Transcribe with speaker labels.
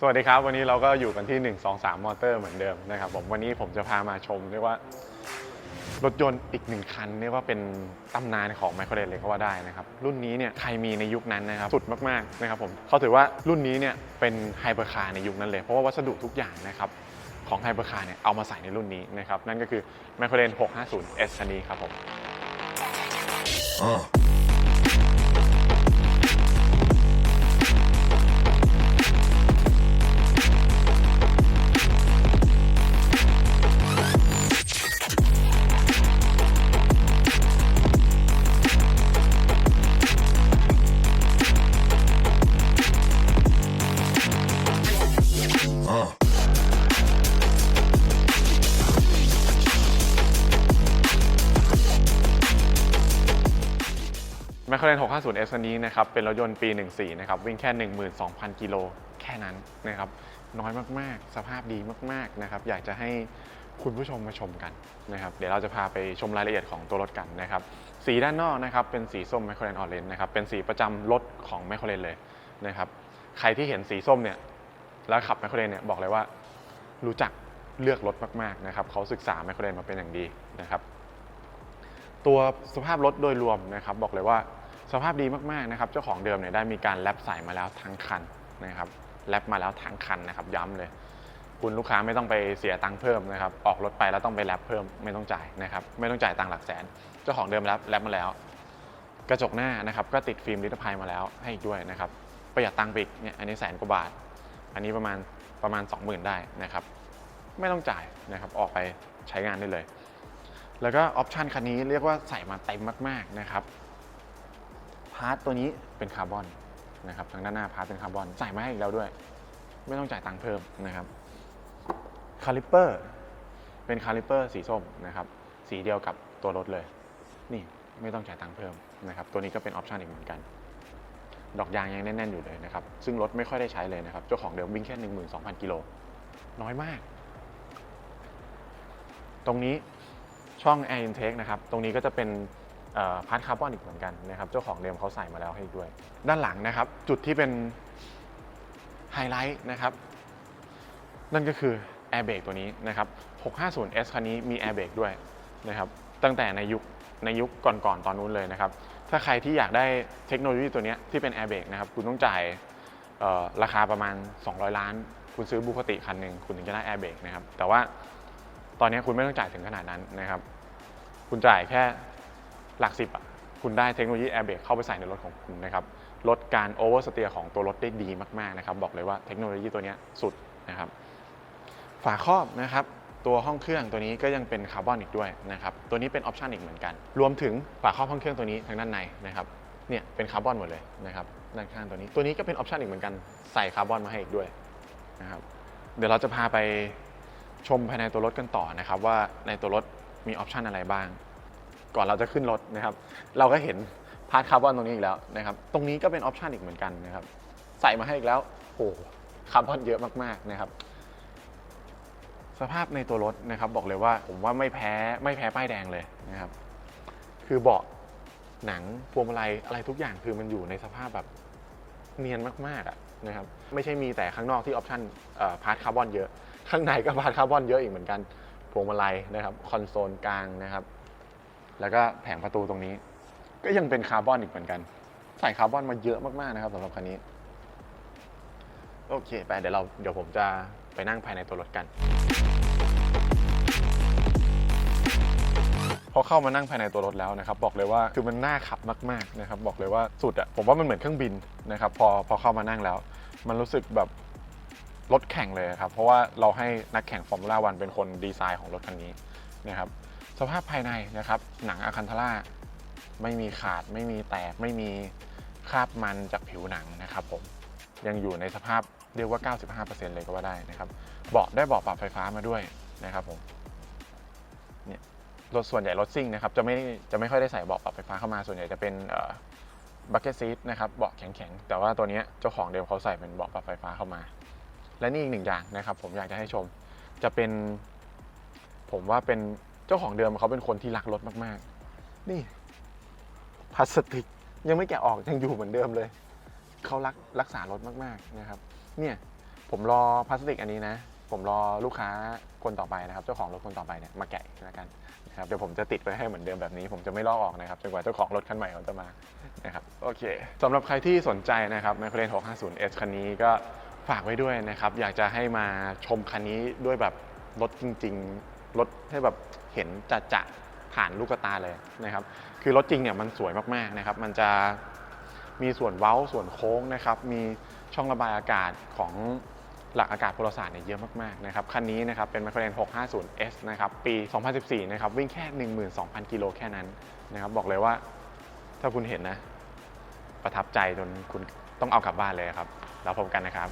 Speaker 1: สวัสดีครับ วันนี้เราก็อยู่กันที่ 1 2 3 มอเตอร์เหมือนเดิมนะครับผมวันนี้ผมจะพามาชมเรียกว่ารถยนต์อีกหนึ่งคันเรียกว่าเป็นตำนานของไมโครเดเลยก็ว่าได้นะครับรุ่นนี้เนี่ยใครมีในยุคนั้นนะครับสุดมากๆนะครับผมเขาถือว่ารุ่นนี้เนี่ยเป็นไฮเปอร์คาร์ในยุคนั้นเลย เพราะว่าวัสดุทุกอย่างนะครับของไฮเปอร์คาร์เนี่ยเอามาใส่ในรุ่นนี้นะครับนั่นก็คือไมโครเดน650 S คันนี้ครับผม แมค l าเรน650 S คันนี้นะครับเป็นรถยนต์ปี 14 นะครับ วิ่งแค่ 12,000 กิโลแค่นั้นนะครับ น้อยมาก ๆ สภาพดีมาก ๆ นะครับ อยากจะให้คุณผู้ชมมาชมกันนะครับ เดี๋ยวเราจะพาไปชมรายละเอียดของตัวรถกันนะครับ สีด้านนอกนะครับเป็นสีส้มแมค l าเรนออเรนนะครับ เป็นสีประจำรถของแมค l าเรนเลยนะครับ ใครที่เห็นสีส้มเนี่ยแล้วขับแมค l าเรนเนี่ยบอกเลยว่ารู้จักเลือกรถมาก ๆ นะครับเขาศึกษาแมค l าเรนมาเป็นอย่างดีนะครับ ตัวสภาพรถโดยรวมนะครับบอกเลยว่าสภาพดีมากๆนะครับเจ้าของเดิมเนี่ยได้มีการแลบใส่มาแล้วทั้งคันนะครับแลบมาแล้วทั้งคันนะครับย้ำเลย คุณลูกค้าไม่ต้องไปเสียตังค์เพิ่มนะครับออกรถไปแล้วต้องไปแลบเพิ่มไม่ต้องจ่ายนะครับไม่ต้องจ่ายตังค์หลักแสน เจ้าของเดิมแลบแลบมาแล้ว กระจกหน้านะครับก็ติดฟิล์มลิตภัยมาแล้วให้อีกด้วยนะครับประหยัดตังค์ไปอีกเนี่ยอันนี้แสนกว่าบาท อันนี้ประมาณประมาณ 20,000 ได้นะครับไม่ต้องจ่ายนะครับออกไปใช้งานได้เลย แล้วก็ออปชันคันนี้เรียกว่าใส่มาเต็มมากๆนะครับพาร์ทตัวนี้เป็นคาร์บอนนะครับทางด้านหน้าพาร์ทเป็นคาร์บอนใส่มาให้อีกแล้วด้วย ไม่ต้องจ่ายตังค์เพิ่มนะครับคาลิปเปอร์เป็นคาลิปเปอร์สีส้มนะครับสีเดียวกับตัวรถเลย นี่ไม่ต้องจ่ายตังค์เพิ่มนะครับตัวนี้ก็เป็นออปชันอีกเหมือนกัน ดอกยางยังแน่นๆอยู่เลยนะครับซึ่งรถไม่ค่อยได้ใช้เลยนะครับเจ้าของเดิมวิ่งแค่ 12,000 กิโลน้อยมาก ตรงนี้ ช่อง Air Intake นะครับ ตรงนี้ก็จะเป็นพาร์ทคาร์บอนอีกเหมือนกันนะครับ เจ้าของเดิมเขาใส่มาแล้วให้ด้วย ด้านหลังนะครับ จุดที่เป็นไฮไลท์นะครับ นั่นก็คือ Air Brake ตัวนี้นะครับ 650S คันนี้มี Air Brake ด้วยนะครับ ตั้งแต่ในยุคในยุคก่อนๆตอนนู้นเลยนะครับ ถ้าใครที่อยากได้เทคโนโลยีตัวนี้ที่เป็น Air Brake นะครับ คุณต้องจ่ายราคาประมาณ 200 ล้าน คุณซื้อบุคติคันหนึ่งคุณถึงจะได้ Air Brake นะครับ แต่ว่าตอนนี้คุณไม่ต้องจ่ายถึงขนาดนั้นนะครับ คุณจ่ายแค่หลักสิบอะคุณได้เทคโนโลยีแอร์เบรกเข้าไปใส่ในรถของคุณนะครับลดการโอเวอร์สเตียร์ของตัวรถได้ดีมากๆนะครับบอกเลยว่าเทคโนโลยีตัวนี้สุดนะครับฝาครอบนะครับตัวห้องเครื่องตัวนี้ก็ยังเป็นคาร์บอนอีกด้วยนะครับตัวนี้เป็นออปชันอีกเหมือนกัน รวมถึงฝาครอบห้องเครื่องตัวนี้ทางด้านในนะครับเนี่ยเป็นคาร์บอนหมดเลยนะครับด้านข้างตัวนี้ตัวนี้ก็เป็นออปชันอีกเหมือนกันใส่คาร์บอนมาให้อีกด้วยนะครับเดี๋ยวเราจะพาไปชมภายในตัวรถกันต่อนะครับว่าในตัวรถ มีออปชันอะไรบ้าง ก่อนเราจะขึ้นรถนะครับ เราก็เห็นพาร์ทคาร์บอนตรงนี้อีกแล้วนะครับ ตรงนี้ก็เป็นออปชันอีกเหมือนกันนะครับ ใส่มาให้อีกแล้วโอ้คาร์บอนเยอะมากๆนะครับ สภาพในตัวรถนะครับ บอกเลยว่าผมว่าไม่แพ้ไม่แพ้ป้ายแดงเลยนะครับ คือเบาะหนังพวงมาลัยอะไรทุกอย่างคือมันอยู่ในสภาพแบบเนียนมากๆอะนะครับ ไม่ใช่มีแต่ข้างนอกที่ออปชันพาร์ทคาร์บอนเยอะ ข้างในก็พาร์ทคาร์บอนเยอะอีกเหมือนกัน วงมาลัยนะครับคอนโซลกลางนะครับ แล้วก็แผงประตูตรงนี้ ก็ยังเป็นคาร์บอนอีกเหมือนกัน ใส่คาร์บอนมาเยอะมากๆนะครับสำหรับคันนี้ โอเคไปเดี๋ยวเราเดี๋ยวผมจะไปนั่งภายในตัวรถกัน พอเข้ามานั่งภายในตัวรถแล้วนะครับ บอกเลยว่าคือมันน่าขับมาก ๆนะครับ บอกเลยว่าสุดอะผมว่ามันเหมือนเครื่องบินนะครับ พอพอเข้ามานั่งแล้ว มันรู้สึกแบบ รถแข่งเลยครับ เพราะว่าเราให้นักแข่งฟอร์มูล่าวันเป็นคนดีไซน์ของรถคันนี้นะครับสภาพภายในนะครับหนังอะคันทาร่าไม่มีขาดไม่มีแตกไม่มีคราบมันจากผิวหนังนะครับผมยังอยู่ในสภาพเรียกว่า 95%เลยก็ว่าได้นะครับเบาะได้เบาะปรับไฟฟ้ามาด้วยนะครับผมเนี่ยรถส่วนใหญ่รถซิ่งนะครับจะไม่จะไม่ค่อยได้ใส่เบาะปรับไฟฟ้าเข้ามาส่วนใหญ่จะเป็นบักเก็ตซีทนะครับเบาะแข็งๆ แต่ว่าตัวนี้เจ้าของเดิมเขาใส่เป็นเบาะปรับไฟฟ้าเข้ามา และนี่อีกหนึ่งอย่างนะครับ ผมอยากจะให้ชม จะเป็น ผมว่าเป็นเจ้าของเดิมเขาเป็นคนที่รักรถมากๆ นี่พลาสติกยังไม่แกะออกยังอยู่เหมือนเดิมเลยเขารักรักษารถมากๆนะครับ เนี่ยผมรอพลาสติกอันนี้นะ ผมรอลูกค้าคนต่อไปนะครับ เจ้าของรถคนต่อไปเนี่ยมาแกะแล้วกันนะครับเดี๋ยวผมจะติดไว้ให้เหมือนเดิมแบบนี้ ผมจะไม่ลอกออกนะครับจนกว่าเจ้าของรถคันใหม่เขาจะมานะครับโอเคสำหรับใครที่สนใจนะครับ m c l a r e n 650S คันนี้ก็ ฝากไว้ด้วยนะครับ อยากจะให้มาชมคันนี้ด้วยแบบรถจริง ๆ รถให้แบบเห็นจะจะผ่านลูกตาเลยนะครับ คือรถจริงเนี่ยมันสวยมากๆนะครับ มันจะมีส่วนเว้าส่วนโค้งนะครับ มีช่องระบายอากาศของหลักอากาศพลศาสตร์เนี่ยเยอะมากๆนะครับ คันนี้นะครับเป็น McLaren 650S นะครับ ปี 2014 นะครับ วิ่งแค่ 12,000 กิโลแค่นั้นนะครับ บอกเลยว่าถ้าคุณเห็นนะ ประทับใจจนคุณต้องเอากลับบ้านเลยครับ แล้วพบกันนะครับ